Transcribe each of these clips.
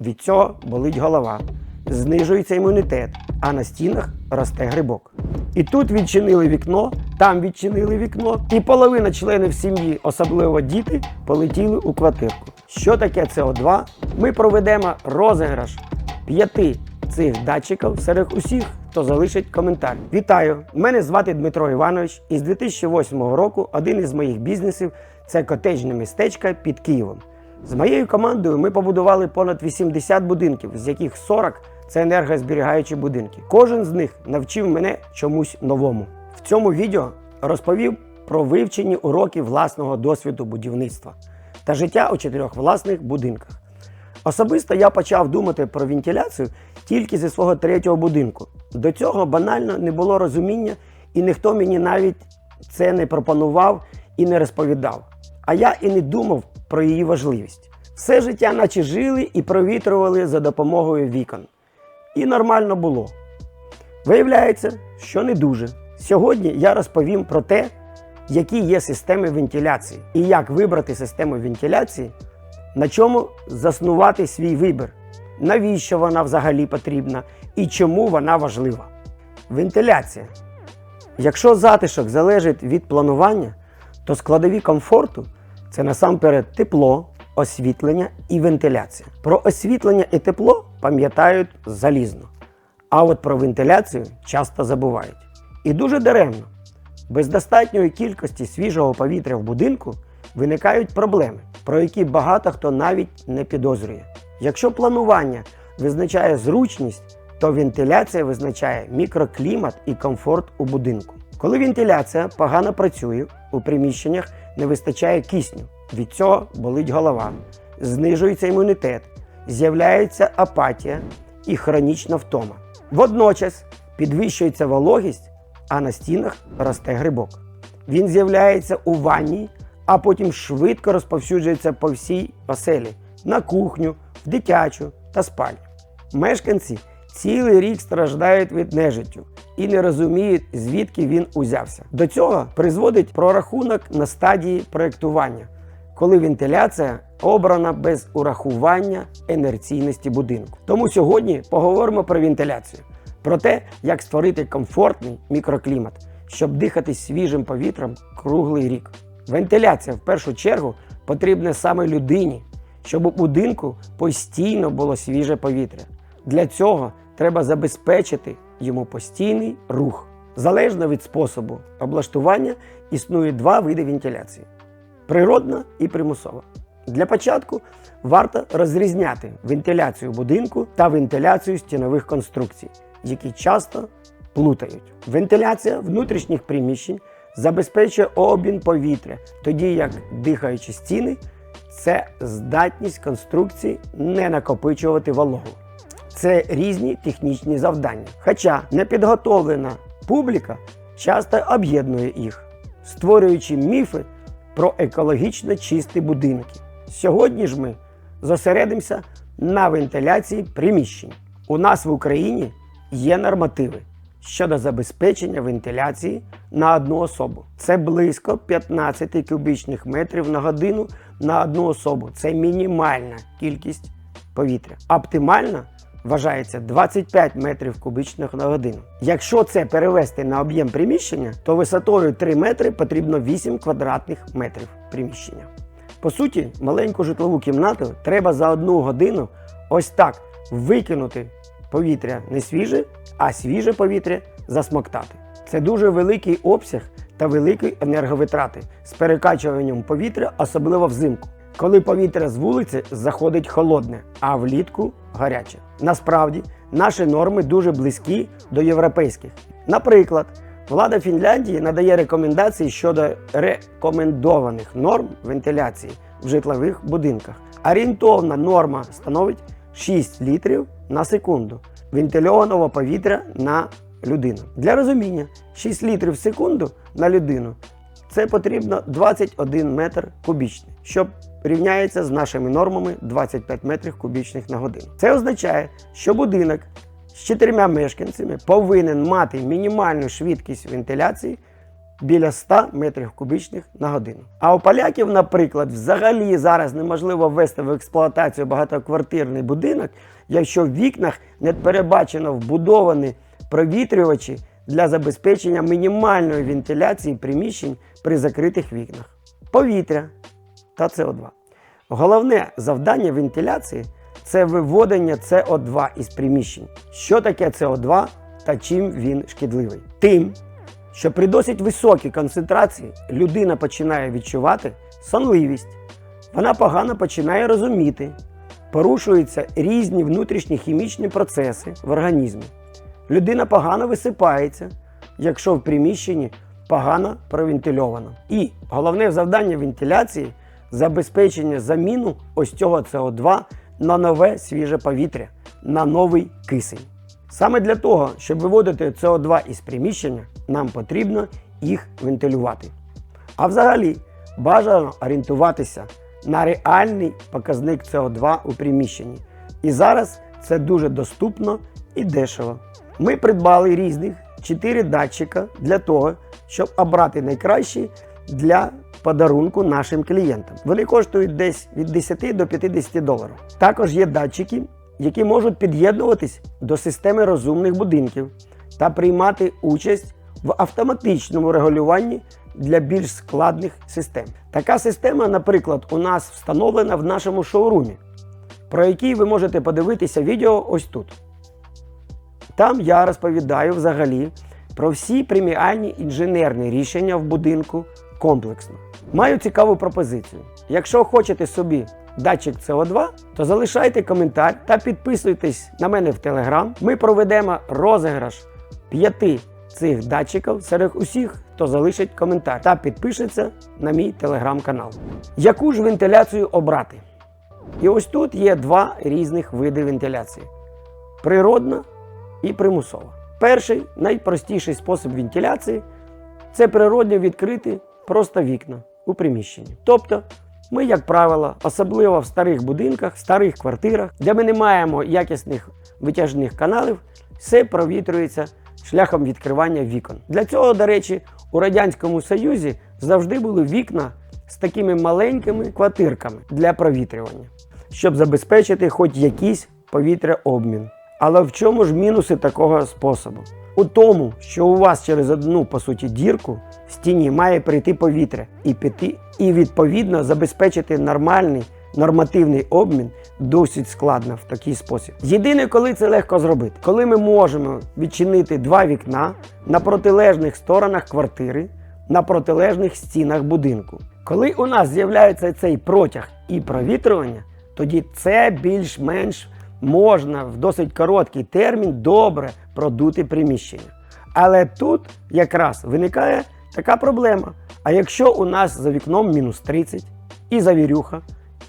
Від цього болить голова, знижується імунітет, а на стінах росте грибок. І тут відчинили вікно, там відчинили вікно, і половина членів сім'ї, особливо діти, полетіли у квартирку. Що таке СО2? Ми проведемо розіграш п'яти цих датчиків серед усіх, хто залишить коментар. Вітаю! Мене звати Дмитро Іванович, і з 2008 року один із моїх бізнесів це котеджне містечко під Києвом. З моєю командою ми побудували понад 80 будинків, з яких 40 це енергозберігаючі будинки. Кожен з них навчив мене чомусь новому. В цьому відео розповів про вивчені уроки власного досвіду будівництва та життя у чотирьох власних будинках. Особисто я почав думати про вентиляцію тільки зі свого третього будинку. До цього банально не було розуміння, і ніхто мені навіть це не пропонував і не розповідав. А я і не думав про її важливість. Все життя наче жили і провітрювали за допомогою вікон. І нормально було. Виявляється, що не дуже. Сьогодні я розповім про те, які є системи вентиляції і як вибрати систему вентиляції, на чому заснувати свій вибір, навіщо вона взагалі потрібна і чому вона важлива. Вентиляція. Якщо затишок залежить від планування, то складові комфорту це насамперед тепло, освітлення і вентиляція. Про освітлення і тепло пам'ятають залізно. А от про вентиляцію часто забувають. І дуже даремно. Без достатньої кількості свіжого повітря в будинку виникають проблеми, про які багато хто навіть не підозрює. Якщо планування визначає зручність, то вентиляція визначає мікроклімат і комфорт у будинку. Коли вентиляція погано працює, у приміщеннях не вистачає кисню. Від цього болить голова, знижується імунітет, з'являється апатія і хронічна втома. Водночас підвищується вологість, а на стінах росте грибок. Він з'являється у ванні, а потім швидко розповсюджується по всій оселі на кухню, в дитячу та спальню. Мешканці цілий рік страждають від нежиттю і не розуміють, звідки він узявся. До цього призводить прорахунок на стадії проєктування, коли вентиляція обрана без урахування інерційності будинку. Тому сьогодні поговоримо про вентиляцію, про те, як створити комфортний мікроклімат, щоб дихати свіжим повітрям круглий рік. Вентиляція в першу чергу потрібна саме людині, щоб у будинку постійно було свіже повітря. Для цього треба забезпечити йому постійний рух. Залежно від способу облаштування існує два види вентиляції природна і примусова. Для початку варто розрізняти вентиляцію будинку та вентиляцію стінових конструкцій, які часто плутають. Вентиляція внутрішніх приміщень забезпечує обмін повітря, тоді як дихаючі стіни це здатність конструкції не накопичувати вологу. Це різні технічні завдання. Хоча непідготовлена публіка часто об'єднує їх, створюючи міфи про екологічно чисті будинки. Сьогодні ж ми зосередимося на вентиляції приміщень. У нас в Україні є нормативи щодо забезпечення вентиляції на одну особу. Це близько 15 кубічних метрів на годину на одну особу. Це мінімальна кількість повітря. Оптимальна вважається 25 метрів кубічних на годину. Якщо це перевести на об'єм приміщення, то висотою 3 метри потрібно 8 квадратних метрів приміщення. По суті, маленьку житлову кімнату треба за одну годину ось так викинути повітря не свіже, а свіже повітря засмоктати. Це дуже великий обсяг та великі енерговитрати з перекачуванням повітря, особливо взимку, коли повітря з вулиці заходить холодне, а влітку гаряче. Насправді, наші норми дуже близькі до європейських. Наприклад, влада Фінляндії надає рекомендації щодо рекомендованих норм вентиляції в житлових будинках. Орієнтовна норма становить 6 літрів на секунду вентильованого повітря на людину. Для розуміння, 6 літрів в секунду на людину це потрібно 21 метр кубічний, що рівняється з нашими нормами 25 метрів кубічних на годину. Це означає, що будинок з чотирма мешканцями повинен мати мінімальну швидкість вентиляції біля 100 метрів кубічних на годину. А у поляків, наприклад, взагалі зараз неможливо ввести в експлуатацію багатоквартирний будинок, якщо в вікнах не передбачено вбудовані провітрювачі для забезпечення мінімальної вентиляції приміщень при закритих вікнах. Повітря та СО2. Головне завдання вентиляції це виводення СО2 із приміщень. Що таке СО2 та чим він шкідливий? Тим, що при досить високій концентрації людина починає відчувати сонливість, вона погано починає розуміти, порушуються різні внутрішні хімічні процеси в організмі. Людина погано висипається, якщо в приміщенні погано провентильовано. І головне завдання вентиляції забезпечення заміну ось цього СО2 на нове свіже повітря, на новий кисень. Саме для того, щоб виводити СО2 із приміщення, нам потрібно їх вентилювати. А взагалі бажано орієнтуватися на реальний показник СО2 у приміщенні. І зараз це дуже доступно і дешево. Ми придбали різних 4 датчика для того, щоб обрати найкращий для подарунку нашим клієнтам. Вони коштують десь від 10 до 50 доларів. Також є датчики, які можуть під'єднуватись до системи розумних будинків та приймати участь в автоматичному регулюванні для більш складних систем. Така система, наприклад, у нас встановлена в нашому шоурумі, про який ви можете подивитися відео ось тут. Там я розповідаю взагалі про всі преміальні інженерні рішення в будинку комплексно. Маю цікаву пропозицію. Якщо хочете собі датчик СО2, то залишайте коментар та підписуйтесь на мене в Телеграм. Ми проведемо розіграш п'яти цих датчиків серед усіх, хто залишить коментар та підпишеться на мій телеграм-канал. Яку ж вентиляцію обрати? І ось тут є два різних види вентиляції: природна і примусова. Перший найпростіший спосіб вентиляції це природньо відкрити просто вікна у приміщенні. Тобто, ми, як правило, особливо в старих будинках, старих квартирах, де ми не маємо якісних витяжних каналів, все провітрюється шляхом відкривання вікон. Для цього, до речі, у Радянському Союзі завжди були вікна з такими маленькими квартирками для провітрювання, щоб забезпечити хоч якийсь повітряобмін. Але в чому ж мінуси такого способу? У тому, що у вас через одну, по суті, дірку в стіні має прийти повітря і піти, і відповідно забезпечити нормальний нормативний обмін досить складно в такий спосіб. Єдине, коли це легко зробити, коли ми можемо відчинити два вікна на протилежних сторонах квартири, на протилежних стінах будинку. Коли у нас з'являється цей протяг і провітрювання, тоді це більш-менш можна в досить короткий термін добре продути приміщення. Але тут якраз виникає така проблема. А якщо у нас за вікном мінус 30 і завірюха,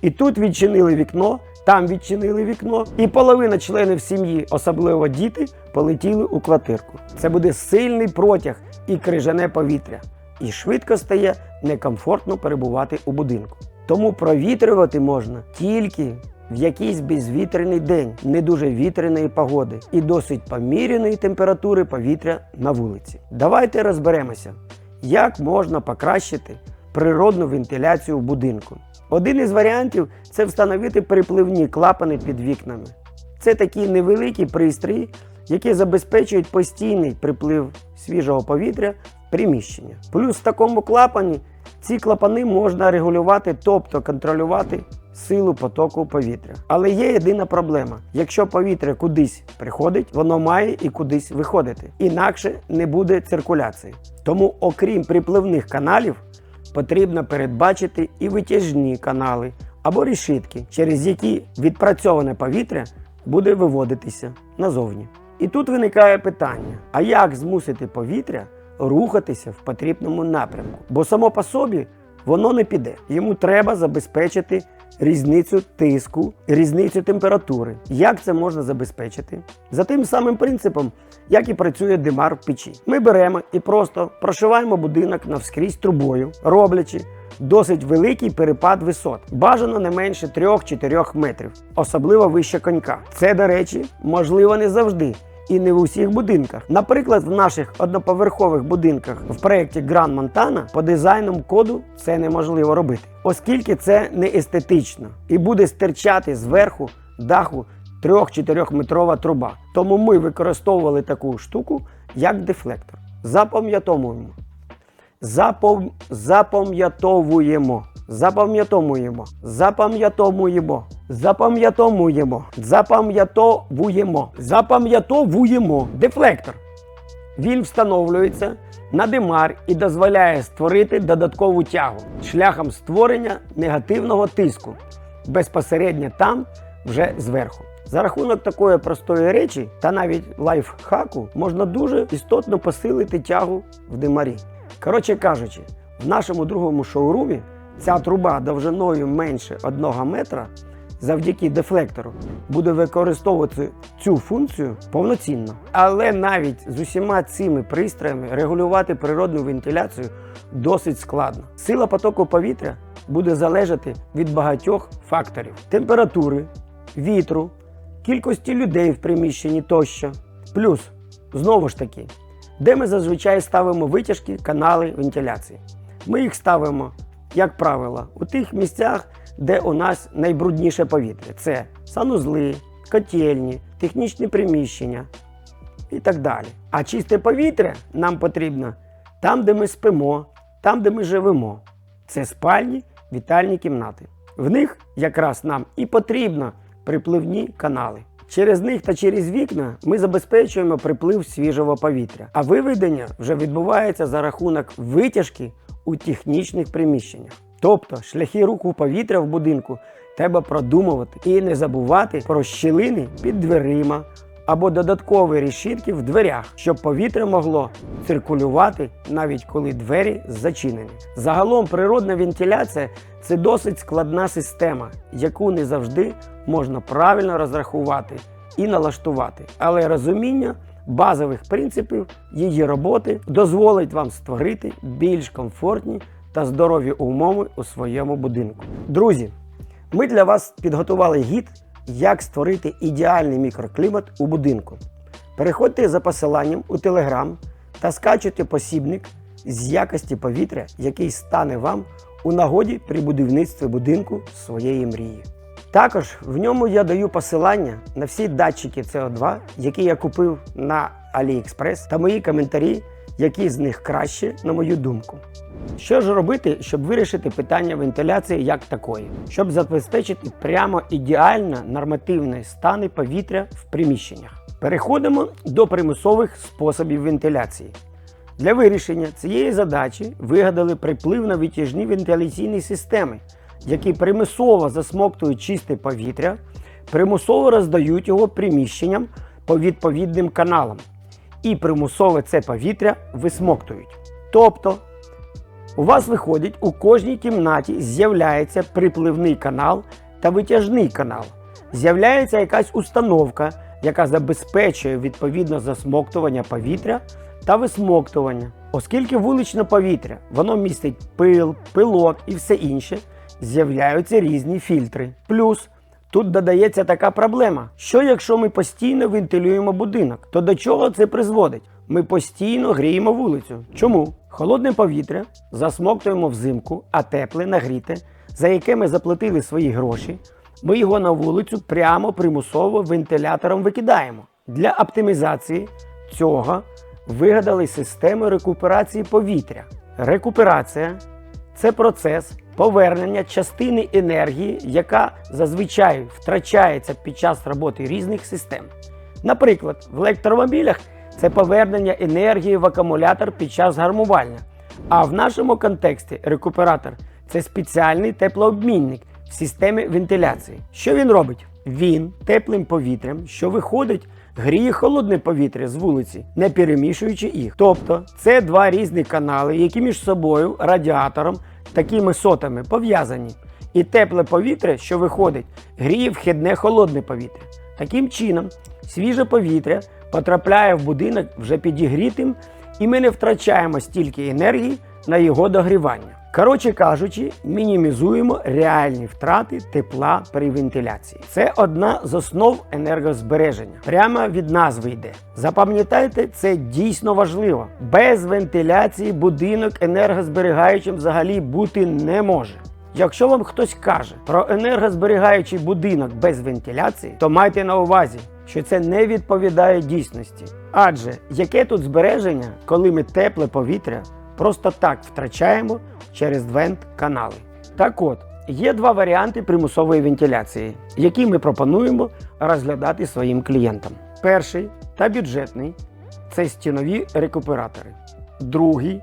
і тут відчинили вікно, там відчинили вікно, і половина членів сім'ї, особливо діти, полетіли у квартирку. Це буде сильний протяг і крижане повітря. І швидко стає некомфортно перебувати у будинку. Тому провітрювати можна тільки в якийсь безвітряний день, не дуже вітряної погоди і досить поміряної температури повітря на вулиці. Давайте розберемося, як можна покращити природну вентиляцію в будинку. Один із варіантів це встановити перепливні клапани під вікнами. Це такі невеликі пристрої, які забезпечують постійний приплив свіжого повітря в приміщення. Плюс в такому клапані ці клапани можна регулювати, тобто контролювати силу потоку повітря. Але є єдина проблема: якщо повітря кудись приходить, воно має і кудись виходити. Інакше не буде циркуляції. Тому, окрім припливних каналів, потрібно передбачити і витяжні канали або решітки, через які відпрацьоване повітря буде виводитися назовні. І тут виникає питання: а як змусити повітря рухатися в потрібному напрямку? Бо само по собі воно не піде. Йому треба забезпечити різницю тиску, різницю температури. Як це можна забезпечити? За тим самим принципом, як і працює димар в печі. Ми беремо і просто прошиваємо будинок навскрізь трубою, роблячи досить великий перепад висот. Бажано не менше 3-4 метрів, особливо вище конька. Це, до речі, можливо не завжди. І не в усіх будинках. Наприклад, в наших одноповерхових будинках в проєкті Гран Монтана по дизайну коду це неможливо робити, оскільки це не естетично і буде стирчати зверху даху 3-4 метрова труба. Тому ми використовували таку штуку, як дефлектор. Запам'ятовуємо. Запам... Запам'ятовуємо. Запам'ятовуємо. Запам'ятовуємо. Запам'ятовуємо. Запам'ятовуємо. Запам'ятовуємо. Дефлектор. Він встановлюється на димар і дозволяє створити додаткову тягу шляхом створення негативного тиску безпосередньо там, вже зверху. За рахунок такої простої речі та навіть лайфхаку можна дуже істотно посилити тягу в димарі. Коротше кажучи, в нашому другому шоурумі ця труба довжиною менше 1 метра завдяки дефлектору буде використовувати цю функцію повноцінно. Але навіть з усіма цими пристроями регулювати природну вентиляцію досить складно. Сила потоку повітря буде залежати від багатьох факторів: температури, вітру, кількості людей в приміщенні тощо. Плюс, знову ж таки, де ми зазвичай ставимо витяжки, канали вентиляції. Ми їх ставимо, як правило, у тих місцях, де у нас найбрудніше повітря. Це санузли, котельні, технічні приміщення і так далі. А чисте повітря нам потрібно там, де ми спимо, там, де ми живемо. Це спальні, вітальні кімнати. В них якраз нам і потрібно припливні канали. Через них та через вікна ми забезпечуємо приплив свіжого повітря, а виведення вже відбувається за рахунок витяжки у технічних приміщеннях. Тобто шляхи руху повітря в будинку треба продумувати і не забувати про щілини під дверима або додаткові решітки в дверях, щоб повітря могло циркулювати навіть коли двері зачинені. Загалом природна вентиляція це досить складна система, яку не завжди можна правильно розрахувати і налаштувати. Але розуміння базових принципів її роботи дозволить вам створити більш комфортні та здорові умови у своєму будинку. Друзі, ми для вас підготували гід, як створити ідеальний мікроклімат у будинку. Переходьте за посиланням у Telegram та скачуйте посібник з якості повітря, який стане вам у нагоді при будівництві будинку своєї мрії. Також в ньому я даю посилання на всі датчики CO2, які я купив на AliExpress, та мої коментарі, які з них краще, на мою думку. Що ж робити, щоб вирішити питання вентиляції як такої, щоб забезпечити прямо ідеально нормативні стани повітря в приміщеннях? Переходимо до примусових способів вентиляції. Для вирішення цієї задачі вигадали припливно-витяжні вентиляційні системи, які примусово засмоктують чисте повітря, примусово роздають його приміщенням по відповідним каналам і примусово це повітря висмоктують. Тобто у вас виходить, у кожній кімнаті з'являється припливний канал та витяжний канал. З'являється якась установка, яка забезпечує відповідно засмоктування повітря та висмоктування. Оскільки вуличне повітря воно містить пил, пилок і все інше, з'являються різні фільтри. Плюс тут додається така проблема: що якщо ми постійно вентилюємо будинок, то до чого це призводить? Ми постійно гріємо вулицю. Чому? Холодне повітря засмоктуємо взимку, а тепле нагріте, за яке ми заплатили свої гроші. Ми його на вулицю прямо примусово вентилятором викидаємо. Для оптимізації цього вигадали систему рекуперації повітря. Рекуперація це процес повернення частини енергії, яка зазвичай втрачається під час роботи різних систем. Наприклад, в електромобілях це повернення енергії в акумулятор під час гармування. А в нашому контексті рекуператор це спеціальний теплообмінник в системі вентиляції. Що він робить? Він теплим повітрям, що виходить, гріє холодне повітря з вулиці, не перемішуючи їх. Тобто це два різні канали, які між собою радіатором такими сотами пов'язані. І тепле повітря, що виходить, гріє вхідне холодне повітря. Таким чином, свіже повітря потрапляє в будинок вже підігрітим, і ми не втрачаємо стільки енергії на його догрівання. Коротше кажучи, мінімізуємо реальні втрати тепла при вентиляції. Це одна з основ енергозбереження. Прямо від назви йде. Запам'ятайте, це дійсно важливо. Без вентиляції будинок енергозберігаючим взагалі бути не може. Якщо вам хтось каже про енергозберігаючий будинок без вентиляції, то майте на увазі, що це не відповідає дійсності. Адже яке тут збереження, коли ми тепле повітря просто так втрачаємо через вент-канали? Так от, є два варіанти примусової вентиляції, які ми пропонуємо розглядати своїм клієнтам. Перший та бюджетний це стінові рекуператори. Другий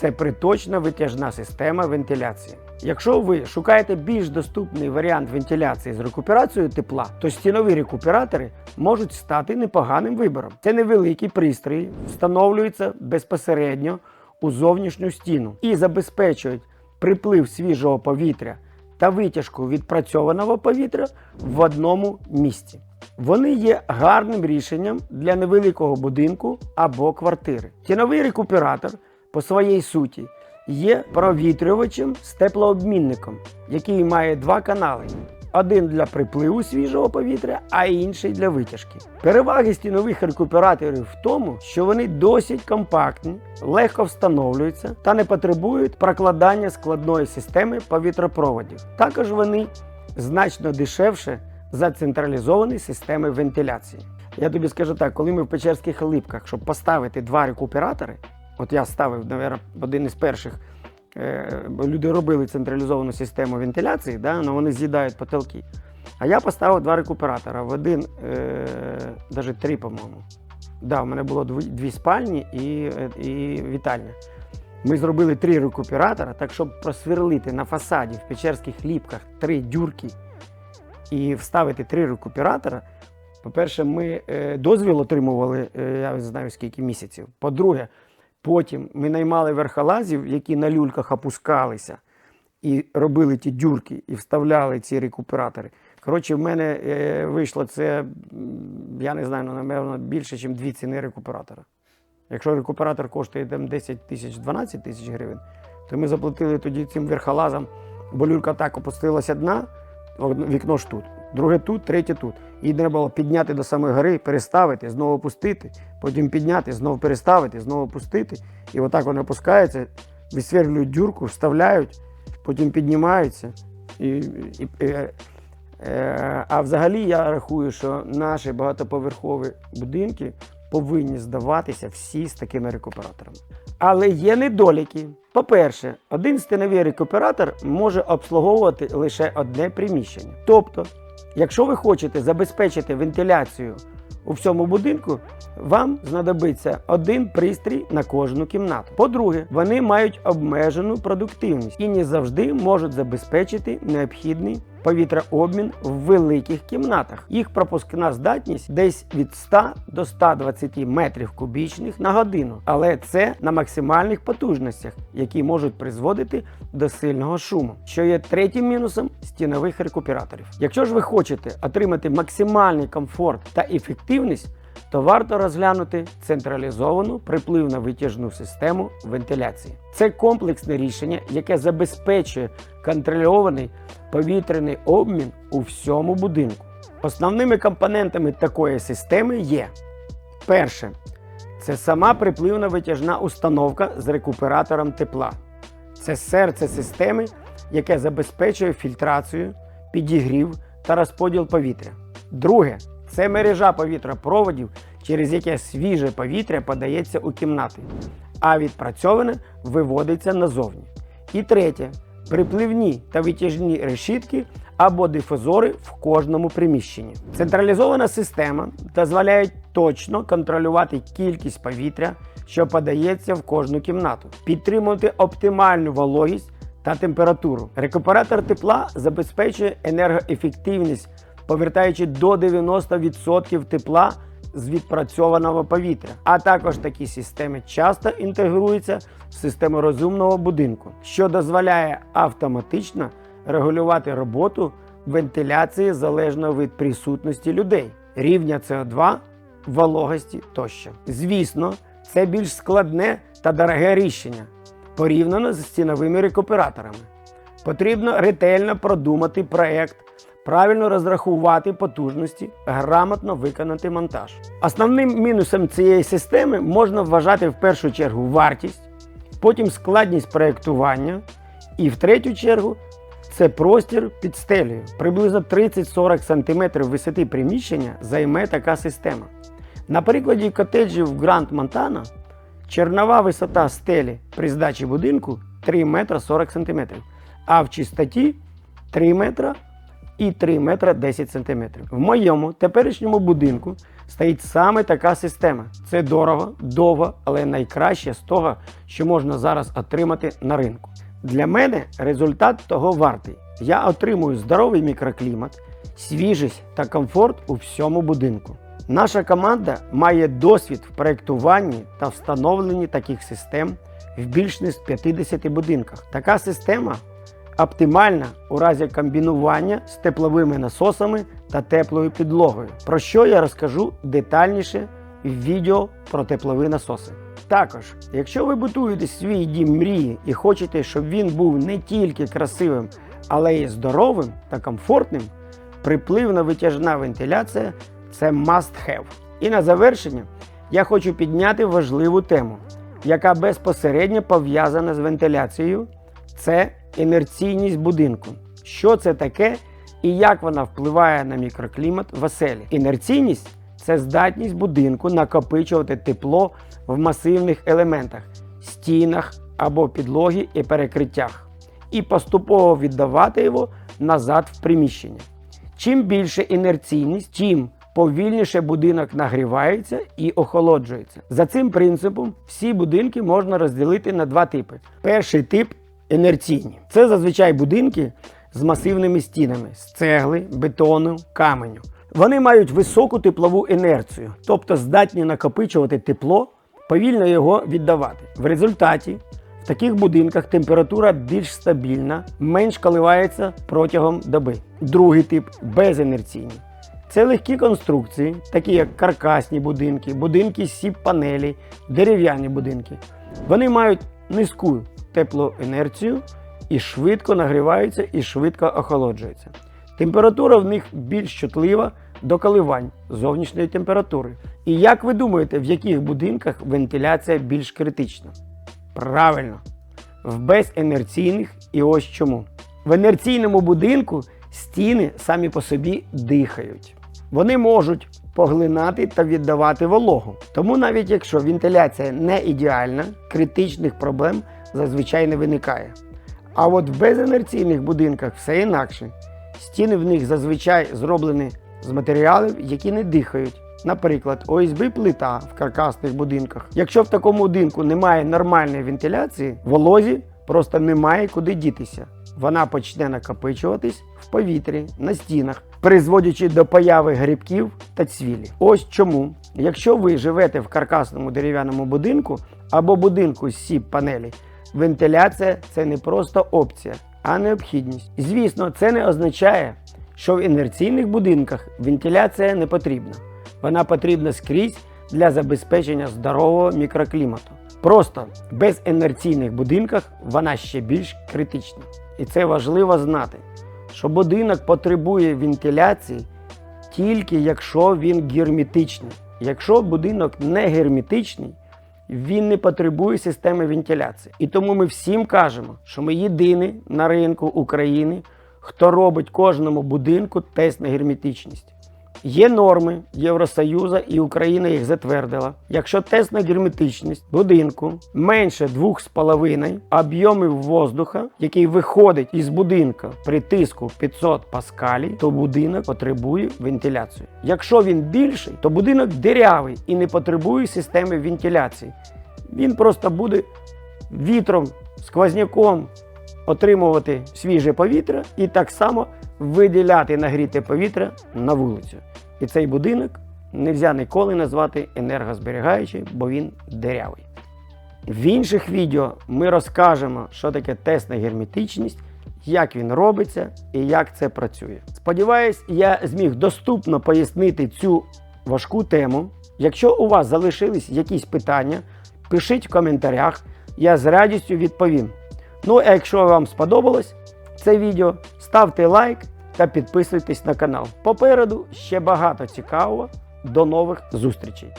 це приточна витяжна система вентиляції. Якщо ви шукаєте більш доступний варіант вентиляції з рекуперацією тепла, то стінові рекуператори можуть стати непоганим вибором. Це невеликі пристрої, встановлюються безпосередньо у зовнішню стіну і забезпечують приплив свіжого повітря та витяжку відпрацьованого повітря в одному місці. Вони є гарним рішенням для невеликого будинку або квартири. Стіновий рекуператор по своїй суті є провітрювачем з теплообмінником, який має два канали. Один для припливу свіжого повітря, а інший для витяжки. Переваги стінових рекуператорів в тому, що вони досить компактні, легко встановлюються та не потребують прокладання складної системи повітропроводів. Також вони значно дешевше за централізовані системи вентиляції. Я тобі скажу так, коли ми в Печерських липках, щоб поставити два рекуператори, от я ставив, мабуть, один із перших. е, Люди робили централізовану систему вентиляції, да, але вони з'їдають потолки. А я поставив два рекуператора. В один, е, навіть три, по-моєму. Да, у мене було дві, дві спальні і, е, і вітальня. Ми зробили три рекуператора, так щоб просверлити на фасаді в Печерських ліпках три дюрки і вставити три рекуператора. По-перше, ми е, дозвіл отримували, е, я не знаю скільки місяців. По-друге, потім ми наймали верхолазів, які на люльках опускалися і робили ті дюрки, і вставляли ці рекуператори. Коротше, в мене е, вийшло це, я не знаю, ну, напевно, більше, ніж дві ціни рекуператора. Якщо рекуператор коштує там 10 тисяч 12 тисяч гривень, то ми заплатили тоді цим верхолазам, бо люлька так опустилася дна, вікно ж тут, друге тут, третє тут. Її треба було підняти до самої гори, переставити, знову опустити, потім підняти, знову переставити, знову опустити. І отак вони опускаються, висверлюють дюрку, вставляють, потім піднімаються. І, і, е, е, а взагалі я рахую, що наші багатоповерхові будинки повинні здаватися всі з такими рекуператорами. Але є недоліки. По-перше, один стіновий рекуператор може обслуговувати лише одне приміщення. Тобто, якщо ви хочете забезпечити вентиляцію у всьому будинку, вам знадобиться один пристрій на кожну кімнату. По-друге, вони мають обмежену продуктивність і не завжди можуть забезпечити необхідний повітрообмін в великих кімнатах. Їх пропускна здатність десь від 100 до 120 метрів кубічних на годину, але це на максимальних потужностях, які можуть призводити до сильного шуму, що є третім мінусом стінових рекуператорів. Якщо ж ви хочете отримати максимальний комфорт та ефективність, то варто розглянути централізовану припливно-витяжну систему вентиляції. Це комплексне рішення, яке забезпечує контрольований повітряний обмін у всьому будинку. Основними компонентами такої системи є перше це сама припливна витяжна установка з рекуператором тепла. Це серце системи, яке забезпечує фільтрацію, підігрів та розподіл повітря. Друге це мережа повітропроводів, через яке свіже повітря подається у кімнати, а відпрацьоване виводиться назовні. І третє припливні та витяжні решітки або дифузори в кожному приміщенні. Централізована система дозволяє точно контролювати кількість повітря, що подається в кожну кімнату, підтримувати оптимальну вологість та температуру. Рекуператор тепла забезпечує енергоефективність, повертаючи до 90% тепла з відпрацьованого повітря. А також такі системи часто інтегруються в систему розумного будинку, що дозволяє автоматично регулювати роботу вентиляції залежно від присутності людей, рівня СО2, вологості тощо. Звісно, це більш складне та дороге рішення. порівняно з стіновими рекуператорами. Потрібно ретельно продумати проект, правильно розрахувати потужності, грамотно виконати монтаж. Основним мінусом цієї системи можна вважати в першу чергу вартість, потім складність проєктування і в третю чергу це простір під стелею. Приблизно 30-40 см висоти приміщення займе така система. На прикладі котеджів Гранд Монтана чернова висота стелі при здачі будинку 3 метра 40 см, а в чистоті 3 метра і 3 метра 10 см. В моєму теперішньому будинку стоїть саме така система. Це дорого, довго, але найкраще з того, що можна зараз отримати на ринку. Для мене результат того вартий. Я отримую здоровий мікроклімат, свіжість та комфорт у всьому будинку. Наша команда має досвід в проєктуванні та встановленні таких систем в більш ніж 50 будинках. Така система оптимальна у разі комбінування з тепловими насосами та теплою підлогою, про що я розкажу детальніше в відео про теплові насоси. Також, якщо ви будуєте свій дім мрії і хочете, щоб він був не тільки красивим, але й здоровим та комфортним, припливна витяжна вентиляція це must have. І на завершення я хочу підняти важливу тему, яка безпосередньо пов'язана з вентиляцією. Це інерційність будинку. Що це таке і як вона впливає на мікроклімат в оселі? Інерційність це здатність будинку накопичувати тепло в масивних елементах, стінах або підлогі і перекриттях, і поступово віддавати його назад в приміщення. Чим більше інерційність, тим повільніше будинок нагрівається і охолоджується. За цим принципом всі будинки можна розділити на два типи. Перший тип інерційні. Це зазвичай будинки з масивними стінами з цегли, бетону, каменю. Вони мають високу теплову інерцію, тобто здатні накопичувати тепло, повільно його віддавати. В результаті в таких будинках температура більш стабільна, менш коливається протягом доби. Другий тип безінерційні. Це легкі конструкції, такі як каркасні будинки, будинки з сіп-панелі, дерев'яні будинки. Вони мають низьку теплоінерцію і швидко нагріваються і швидко охолоджуються. Температура в них більш чутлива до коливань зовнішньої температури. І як ви думаєте, в яких будинках вентиляція більш критична? Правильно, в безінерційних і ось чому. В інерційному будинку стіни самі по собі дихають. Вони можуть поглинати та віддавати вологу. Тому навіть якщо вентиляція не ідеальна, критичних проблем зазвичай не виникає. А от в безінерційних будинках все інакше. Стіни в них зазвичай зроблені з матеріалів, які не дихають. Наприклад, ОСБ плита в каркасних будинках. Якщо в такому будинку немає нормальної вентиляції, волозі просто немає куди дітися. Вона почне накопичуватись в повітрі, на стінах, призводячи до появи грибків та цвілі. Ось чому, якщо ви живете в каркасному дерев'яному будинку або будинку з сіп панелі, вентиляція це не просто опція, а необхідність. Звісно, це не означає, що в інерційних будинках вентиляція не потрібна. Вона потрібна скрізь для забезпечення здорового мікроклімату. Просто в безінерційних будинках вона ще більш критична. І це важливо знати, що будинок потребує вентиляції тільки якщо він герметичний. Якщо будинок не герметичний, він не потребує системи вентиляції. І тому ми всім кажемо, що ми єдині на ринку України, хто робить кожному будинку тест на герметичність. Є норми Євросоюзу і Україна їх затвердила. Якщо тест на герметичність будинку менше 2,5 об'ємів воздуха, який виходить із будинка при тиску 500 паскалій, то будинок потребує вентиляції. Якщо він більший, то будинок дирявий і не потребує системи вентиляції. Він просто буде вітром, сквозняком отримувати свіже повітря і так само виділяти нагріте повітря на вулицю. І цей будинок не можна ніколи назвати енергозберігаючий, бо він дерявий. В інших відео ми розкажемо, що таке тест на герметичність, як він робиться і як це працює. Сподіваюсь, я зміг доступно пояснити цю важку тему. Якщо у вас залишились якісь питання, пишіть в коментарях. я з радістю відповім. Ну а якщо вам сподобалось це відео, ставте лайк та підписуйтесь на канал. Попереду ще багато цікавого. До нових зустрічей!